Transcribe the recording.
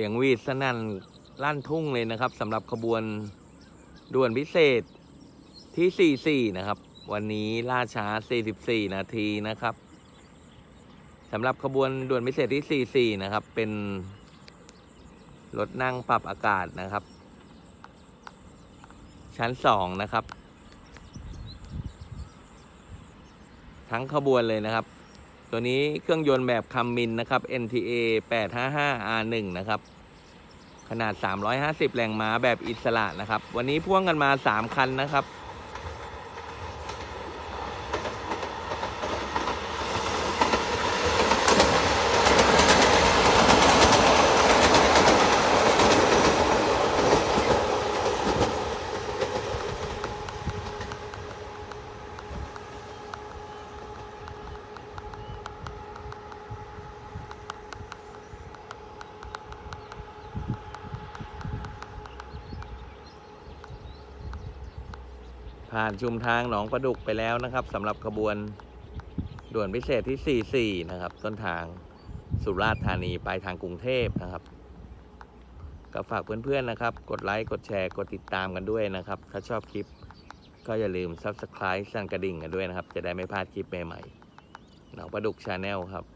สียงวีดสนั่นลั่นทุ่งเลยนะครับสำหรับขบวนด่วนพิเศษที่ 44 นะครับ วันนี้ล่าช้า 44 นาทีนะครับสำหรับขบวนด่วนพิเศษที่ 44 นะครับ เป็นรถนั่งปรับอากาศนะครับ ชั้น 2 นะครับ ทั้งขบวนเลยนะครับ ตัวนี้เครื่องยนต์แบบคัมมินนะครับ NTA 855 R1 นะครับ ขนาด 350 แรงม้าแบบอิสระนะครับ วันนี้พ่วงกันมา 3 คันนะครับ ผ่านชุมทางหนองประดุกไปแล้วนะครับสำหรับขบวนด่วนพิเศษที่ 44 นะครับ ต้นทางสุราษฎร์ธานีไปทางกรุงเทพนะครับ ก็ฝากเพื่อนๆนะครับ กดไลค์ กดแชร์ กดติดตามกันด้วยนะครับ ถ้าชอบคลิปก็อย่าลืม Subscribe สั่นกระดิ่งกันด้วยนะครับ จะได้ไม่พลาดคลิปใหม่ๆหนองประดุกชาแนลครับ